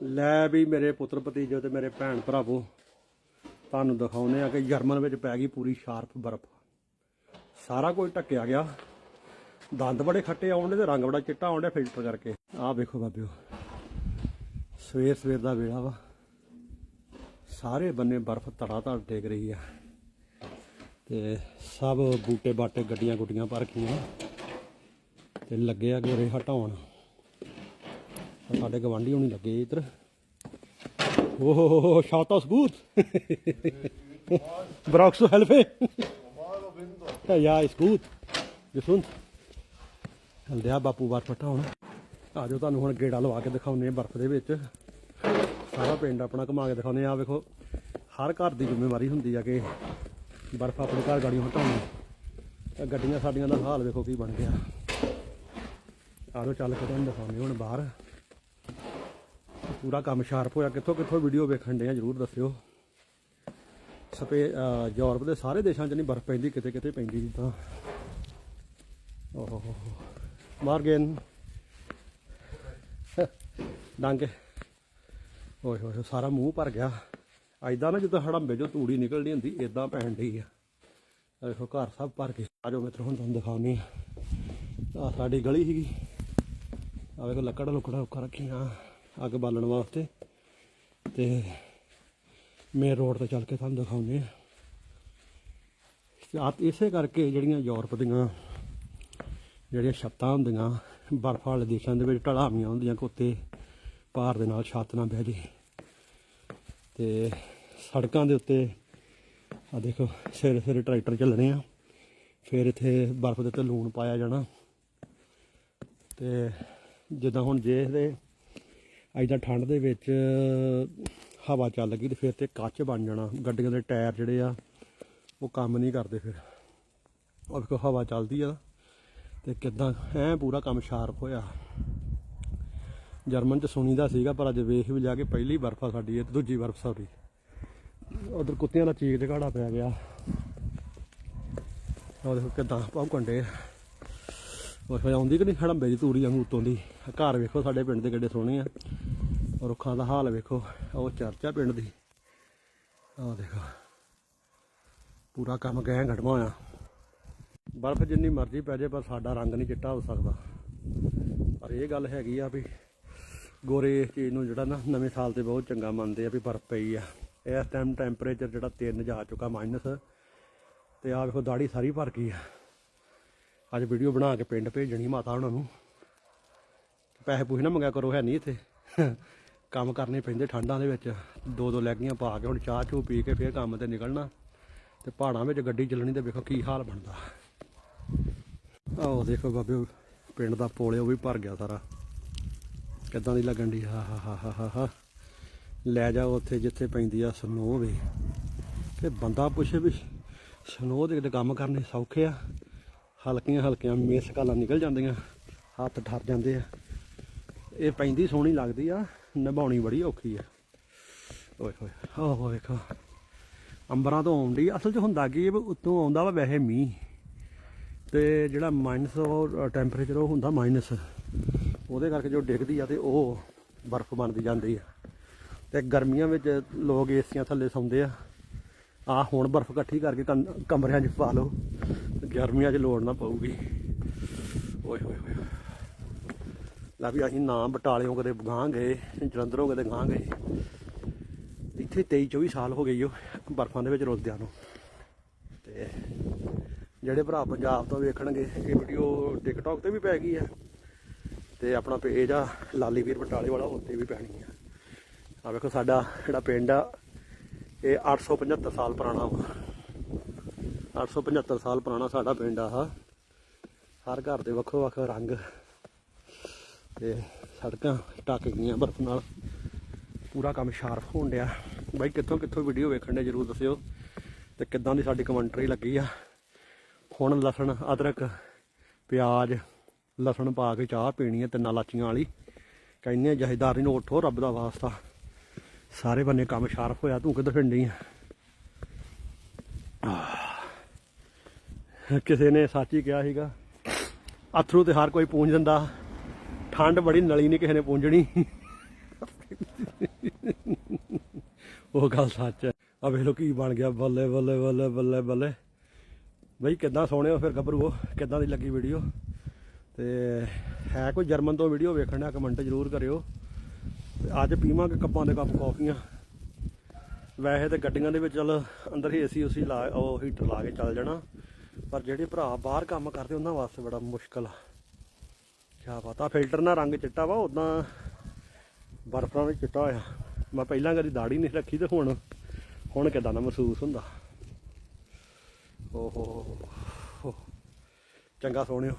ਲੈ ਵੀ ਮੇਰੇ ਪੁੱਤਰ ਭਤੀਜੋ ਤੇ ਮੇਰੇ ਭੈਣ ਭਰਾਵੋ, ਤੁਹਾਨੂੰ ਦਿਖਾਉਨੇ ਆ ਕਿ ਜਰਮਨ ਵਿੱਚ ਪੈ ਗਈ ਪੂਰੀ ਸ਼ਾਰਪ ਬਰਫ਼। ਸਾਰਾ ਕੁਝ ਢੱਕਿਆ ਗਿਆ। ਦੰਦ ਬੜੇ ਖੱਟੇ ਆਉਂਦੇ ਤੇ ਰੰਗ ਬੜਾ ਚਿੱਟਾ ਆਉਂਦਾ ਫਿਲਟਰ ਕਰਕੇ। ਆਹ ਵੇਖੋ ਬਾਬਿਓ, ਸਵੇਰ ਸਵੇਰ ਦਾ ਵੇਲਾ ਵਾ। ਸਾਰੇ ਬੰਨੇ ਬਰਫ਼ ਧੜਾ ਧੜ ਡਿੱਗ ਰਹੀ ਆ। ਤੇ ਸਭ ਬੂਟੇ ਬਾਟੇ ਗੱਡੀਆਂ ਗੁੱਡੀਆਂ ਭਰ ਗਈਆਂ ਤੇ ਲੱਗੇ ਆ ਗੋਰੇ ਹਟਾਉਣ। ਸਾਡੇ ਗਵਾਂਢੀ ਹੋਣੀ ਲੱਗੇ ਇੱਧਰ। ਓਹ schaut ਸਬੂਤ। gut brauchst du ਸਬੂਤ। ja ist ਹਲਦਿਆ ਬਾਪੂ ਬਾਰ ਪਟਾਉਣ ਆ ਜਾਓ ਤੁਹਾਨੂੰ ਹੁਣ ਗੇੜਾ ਲਵਾ ਕੇ ਦਿਖਾਉਂਦੇ ਆ ਬਰਫ਼ ਦੇ ਵਿੱਚ। ਸਾਰਾ ਪਿੰਡ ਆਪਣਾ ਘੁਮਾ ਕੇ ਦਿਖਾਉਂਦੇ ਆ। ਆਹ ਵੇਖੋ, ਹਰ ਘਰ ਦੀ ਜ਼ਿੰਮੇਵਾਰੀ ਹੁੰਦੀ ਆ ਕਿ ਬਰਫ਼ ਆਪਣੇ ਘਰ ਗਾੜੀਆਂ ਹਟਾਉਣੀ। ਤਾਂ ਗੱਡੀਆਂ ਸਾਡੀਆਂ ਦਾ ਹਾਲ ਵੇਖੋ ਕੀ ਬਣ ਗਿਆ। ਆ ਜਾਓ, ਚੱਲ ਕੇ ਤੁਹਾਨੂੰ ਦਿਖਾਉਂਦੇ ਹੁਣ ਬਾਹਰ। ਪੂਰਾ ਕੰਮ ਸ਼ਾਰਪ ਹੋਇਆ। ਕਿੱਥੋਂ ਕਿੱਥੋਂ ਵੀਡੀਓ ਵੇਖਣ ਦੇ ਆ, ਜਰੂਰ ਦੱਸਿਓ। ਸਪੇ ਯੂਰਪ ਦੇ ਸਾਰੇ ਦੇਸ਼ਾਂ 'ਚ ਨਹੀਂ ਬਰਫ਼ ਪੈਂਦੀ, ਕਿਤੇ ਕਿਤੇ ਪੈਂਦੀ ਜਿੱਦਾਂ ਓਹ। ਮਾਰਗਨ ਡਾਂਗੇ। ਓਏ ਹੋਏ ਸਾਰਾ ਮੂੰਹ ਭਰ ਗਿਆ। ਐਦਾਂ ਨਾ ਜਿੱਦਾਂ ਹੜੰਬੇ ਜੋ ਤੂੜੀ ਨਿਕਲਦੀ ਹੁੰਦੀ ਇਦਾਂ ਪੈਣ ਡਈ ਆ। ਆਹ ਵੇਖੋ ਘਰ ਸਭ ਭਰ ਕੇ ਆ ਜਾਓ ਮਿੱਤਰੋ, ਹੁਣ ਤੁਹਾਨੂੰ ਦਿਖਾਉਣੀ ਆ। ਸਾਡੀ ਗਲੀ ਸੀਗੀ। ਆ ਵੇਖੋ, ਲੱਕੜ ਲੁਕੜਾ ਉੱਕਾ ਰੱਖੀਆਂ। ਅੱਗ ਬਾਲਣ ਵਾਸਤੇ। ਤੇ ਮੇਨ ਰੋਡ ਤੇ ਚੱਲ ਕੇ ਤੁਹਾਨੂੰ ਦਿਖਾਉਂਦੇ ਆ ਆ ਇਸੇ ਕਰਕੇ ਜਿਹੜੀਆਂ ਯੂਰਪ ਦੀਆਂ ਜਿਹੜੀਆਂ ਛੱਤਾਂ ਹੁੰਦੀਆਂ, ਬਰਫ਼ ਵਾਲੇ ਦੇਸ਼ਾਂ ਦੇ ਵਿੱਚ ਢਲਾਮੀਆਂ ਹੁੰਦੀਆਂ ਕਿ ਉੱਤੇ ਭਾਰ ਦੇ ਨਾਲ ਛੱਤ ਨਾ ਬਹਿ ਜੇ ਤੇ ਸੜਕਾਂ ਦੇ ਉੱਤੇ ਆ ਦੇਖੋ, ਸਿਰ ਸਿਰ ਟਰੈਕਟਰ ਚੱਲਣੇ ਆ। ਫਿਰ ਇੱਥੇ ਬਰਫ਼ ਦੇ ਉੱਤੇ ਲੂਣ ਪਾਇਆ ਜਾਣਾ। ਤੇ ਜਿੱਦਾਂ ਹੁਣ ਜੇ ਇਹਦੇ ਐਦਾਂ ਠੰਡ ਦੇ ਵਿੱਚ ਹਵਾ ਚੱਲ ਗਈ ਤੇ ਫਿਰ ਤੇ ਕੱਚ ਬਣ ਜਾਣਾ। ਗੱਡੀਆਂ ਦੇ ਟਾਇਰ ਜਿਹੜੇ ਆ, ਉਹ ਕੰਮ ਨਹੀਂ ਕਰਦੇ ਫਿਰ। ਉਹ ਵੇਖੋ, ਹਵਾ ਚੱਲਦੀ ਆ। ਤੇ ਕਿਦਾਂ, ਐ ਪੂਰਾ ਕੰਮ ਸ਼ਾਰਪ ਹੋਇਆ। ਜਰਮਨ ਚ ਸੁਣੀ ਦਾ ਸੀਗਾ, ਪਰ ਅੱਜ ਵੇਖ ਵੀ ਜਾ ਕੇ ਪਹਿਲੀ ਬਰਫ ਆ ਸਾਡੀ, ਇਹ ਤੇ ਦੂਜੀ ਬਰਫ ਸਾਡੀ। ਉਧਰ ਕੁੱਤਿਆਂ ਦਾ ਚੀਕ ਝਗੜਾ ਪਿਆ ਗਿਆ। ਉਹ ਦੇਖੋ ਕਿਦਾਂ ਭੌਂਕਣ ਡੇ ਉਹ ਫਿਰ ਆਉਂਦੀ ਕਿ ਨਹੀਂ, ਹੜੰਬੇ ਦੀ ਤੂਰੀ ਵਾਂਗੂ ਉੱਤੋਂ ਦੀ। ਘਰ ਵੇਖੋ ਸਾਡੇ ਪਿੰਡ ਦੇ ਕਿੱਡੇ ਸੋਹਣੇ ਆ। ਰੁੱਖਾਂ ਦਾ ਹਾਲ ਵੇਖੋ, ਉਹ ਚਰਚਾ ਪਿੰਡ ਦੀ। ਆਹ ਦੇਖੋ, ਪੂਰਾ ਕੰਮ ਗਏ ਘਟਮਾ ਹੋਇਆ। ਬਰਫ਼ ਜਿੰਨੀ ਮਰਜ਼ੀ ਪੈ ਜਾਏ, ਪਰ ਸਾਡਾ ਰੰਗ ਨਹੀਂ ਚਿੱਟਾ ਹੋ ਸਕਦਾ। ਪਰ ਇਹ ਗੱਲ ਹੈਗੀ ਆ ਵੀ ਗੋਰੇ ਇਸ ਚੀਜ਼ ਨੂੰ ਜਿਹੜਾ ਨਾ ਨਵੇਂ ਸਾਲ ਤੇ ਬਹੁਤ ਚੰਗਾ ਮੰਨਦੇ ਆ ਵੀ ਬਰਫ਼ ਪਈ ਆ। ਇਸ ਟਾਈਮ ਟੈਂਪਰੇਚਰ ਜਿਹੜਾ 3 ਜਾ ਚੁੱਕਾ ਮਾਈਨਸ ਤੇ ਆ ਵੇਖੋ ਦਾੜੀ ਸਾਰੀ ਭਰ ਗਈ ਆ। ਅੱਜ ਵੀਡੀਓ ਬਣਾ ਕੇ ਪਿੰਡ ਭੇਜਣੀ ਮਾਤਾ ਉਹਨਾਂ ਨੂੰ। ਪੈਸੇ ਪੂਸੇ ਨਾ ਮੰਗਿਆ ਕਰੋ, ਹੈ ਨਹੀਂ ਇੱਥੇ। ਕੰਮ ਕਰਨੇ ਪੈਂਦੇ ਠੰਡਾਂ ਦੇ ਵਿੱਚ। ਦੋ ਦੋ ਲੈਗੀਆਂ ਪਾ ਕੇ ਹੁਣ ਚਾਹ ਚੂ ਪੀ ਕੇ ਫਿਰ ਕੰਮ ਤੇ ਨਿਕਲਣਾ। ਤੇ ਪਹਾੜਾਂ ਵਿੱਚ ਗੱਡੀ ਚੱਲਣੀ ਤੇ ਵੇਖੋ ਕੀ ਹਾਲ ਬਣਦਾ। ਆਹ, ਦੇਖੋ ਬਾਬੇ, ਪਿੰਡ ਦਾ ਪੋਲੇ ਉਹ ਵੀ ਭਰ ਗਿਆ ਸਾਰਾ। ਕਿੱਦਾਂ ਦੀ ਲੱਗਣ ਦੀ ਹਾ ਹਾ ਹਾ ਹਾ ਹਾ ਲੈ ਜਾ ਉੱਥੇ ਜਿੱਥੇ ਪੈਂਦੀ ਆ ਸਨੋ ਵੀ। ਕਿ ਬੰਦਾ ਪੁੱਛੇ ਵੀ ਸਨੋ ਦੇ ਕੰਮ ਕਰਨੇ ਸੌਖੇ ਆ? ਹਲਕੀਆਂ ਹਲਕੀਆਂ ਮਿਸ ਕਾਲਾਂ ਨਿਕਲ ਜਾਂਦੀਆਂ, ਹੱਥ ਠਰ ਜਾਂਦੇ ਆ। ਇਹ ਪੈਂਦੀ ਸੋਹਣੀ ਲੱਗਦੀ ਆ, ਨਿਭਾਉਣੀ ਬੜੀ ਔਖੀ ਆ। ਓਏ ਹੋਏ, ਆਹ ਵੇਖੋ, ਅੰਬਰਾਂ ਤੋਂ ਆਉਂਦੀ ਅਸਲ 'ਚ ਹੁੰਦਾ ਕੀ ਉੱਤੋਂ ਆਉਂਦਾ ਵਾ ਵੈਸੇ ਮੀਂਹ, ਤੇ ਜਿਹੜਾ ਮਾਈਨਸ ਉਹ ਟੈਂਪਰੇਚਰ ਉਹ ਹੁੰਦਾ ਮਾਈਨਸ ਉਹਦੇ ਕਰਕੇ ਜੋ ਡਿੱਗਦੀ ਆ ਤੇ ਉਹ ਬਰਫ਼ ਬਣਦੀ ਜਾਂਦੀ ਆ। ਤੇ ਗਰਮੀਆਂ ਵਿੱਚ ਲੋਕ ਏਸੀਆਂ ਥੱਲੇ ਸੌਂਦੇ ਆ। ਆ ਹੁਣ ਬਰਫ਼ ਇਕੱਠੀ ਕਰਕੇ ਕਮ- ਕਮਰਿਆਂ 'ਚ ਪਾ ਲਓ। ਗਰਮੀਆਂ 'ਚ ਲੋੜ ਨਾ ਪਊਗੀ। ਓਏ ਹੋਏ ਹੋਏ ਲਾ ਵੀ ਅਸੀਂ ਨਾ ਬਟਾਲਿਓਂ ਕਦੇ ਗਾਂ ਗਏ, ਜਲੰਧਰੋਂ ਕਦੇ ਗਾਂ ਗਏ। ਇੱਥੇ 23 24 ਸਾਲ ਹੋ ਗਏ ਓ, ਬਰਫਾਂ ਦੇ ਵਿੱਚ ਰੁਲਦਿਆਂ ਨੂੰ। ਤੇ ਜਿਹੜੇ ਭਰਾ ਪੰਜਾਬ ਤੋਂ ਵੇਖਣਗੇ, ਇਹ ਵੀਡੀਓ ਟਿਕਟੌਕ ਤੇ ਵੀ ਪੈ ਗਈ ਆ। ਤੇ ਆਪਣਾ ਪੇਜ ਆ ਲਾਲੀ ਵੀਰ ਬਟਾਲੇ ਵਾਲਾ ਉੱਤੇ ਵੀ ਪੈਣੀ ਆ। ਆ ਵੇਖੋ ਸਾਡਾ ਜਿਹੜਾ ਪਿੰਡ ਆ, ਇਹ 875 ਸਾਲ ਪੁਰਾਣਾ ਵਾ। 875 ਸਾਲ ਪੁਰਾਣਾ ਸਾਡਾ ਪਿੰਡ ਆ ਹਰ ਘਰ ਦੇ ਵੱਖੋ ਵੱਖ ਰੰਗ ਤੇ ਸੜਕਾਂ ਢੱਕ ਗਈਆਂ ਬਰਫ਼ ਨਾਲ। ਪੂਰਾ ਕੰਮ ਸ਼ਾਰਪ ਹੋਣ ਡਿਆ। ਬਾਈ, ਕਿੱਥੋਂ ਕਿੱਥੋਂ ਵੀਡੀਓ ਵੇਖਣ ਦੇ ਜਰੂਰ ਦੱਸਿਓ ਤੇ ਕਿੱਦਾਂ ਦੀ ਸਾਡੀ ਕਮੈਂਟਰੀ ਲੱਗੀ ਆ। ਹੁਣ ਲਸਣ, ਅਦਰਕ, ਪਿਆਜ਼, ਲਸਣ ਪਾ ਕੇ ਚਾਹ ਪੀਣੀ ਹੈ ਤਿੰਨਾਂ ਲਾਚੀਆਂ ਵਾਲੀ। ਕਹਿੰਦੇ ਜਹੇਦਾਰ ਨੂੰ ਉੱਠੋ ਰੱਬ ਦਾ ਵਾਸਤਾ। ਸਾਰੇ ਬੰਨੇ ਕੰਮ ਸ਼ਾਰਪ ਹੋਇਆ, ਤੂੰ ਕਿੱਧਰ ਫਿਰਨੀ ਆ? ਕਿਸੇ ਨੇ ਸੱਚ ਹੀ ਕਿਹਾ ਸੀਗਾ। ਅਥਰੂ ਤੇ ਹਰ ਕੋਈ ਪੂੰਝ ਦਿੰਦਾ। ਠੰਡ ਬੜੀ, ਨਲੀ ਨਹੀਂ ਕਿਸੇ ਨੇ ਪੂੰਝਣੀ। ਉਹ ਗੱਲ ਸੱਚ ਹੈ। ਆ ਵੇਖ ਲੋ ਕੀ ਬਣ ਗਿਆ। ਬੱਲੇ ਬੱਲੇ ਬੱਲੇ ਬੱਲੇ ਬੱਲੇ। ਬਈ ਕਿੱਦਾਂ ਸੋਹਣੇ ਫਿਰ ਗੱਭਰੂ ਕਿੱਦਾਂ ਦੀ ਲੱਗੀ ਵੀਡੀਓ ਤੇ ਹੈ ਕੋਈ ਜਰਮਨ ਤੋਂ ਵੀਡੀਓ ਵੇਖਣ ਦਾ? ਕਮੈਂਟ ਜ਼ਰੂਰ ਕਰਿਓ। ਅੱਜ ਪੀਵਾਂਗੇ ਕੱਪਾਂ ਦੇ ਕੱਪ ਕੌਫੀਆਂ। ਵੈਸੇ ਤੇ ਗੱਡੀਆਂ ਦੇ ਵਿੱਚ ਚੱਲ ਅੰਦਰ ਹੀ ਏਸੀ ਉਸੀ ਲਾ, ਉਹ ਹੀਟਰ ਲਾ ਕੇ ਚੱਲ ਜਾਣਾ। ਪਰ ਜਿਹੜੇ ਭਰਾ ਬਾਹਰ ਕੰਮ ਕਰਦੇ, ਉਹਨਾਂ ਵਾਸਤੇ ਬੜਾ ਮੁਸ਼ਕਲ ਆ। ਕਿਆ ਪਤਾ ਫਿਲਟਰ ਨਾਲ ਰੰਗ ਚਿੱਟਾ ਵਾ ਉਦਾਂ ਬਰਫ ਨਾਲ ਚਿੱਟਾ ਹੋਇਆ। ਮੈਂ ਪਹਿਲਾਂ ਕਦੀ ਦਾੜੀ ਨਹੀਂ ਰੱਖੀ ਤੇ ਹੁਣ ਹੁਣ ਕਿਦਾਂ ਦਾ ਮਹਿਸੂਸ ਹੁੰਦਾ। ਓਹੋ, ਚੰਗਾ ਸੋਹਣਿਓ।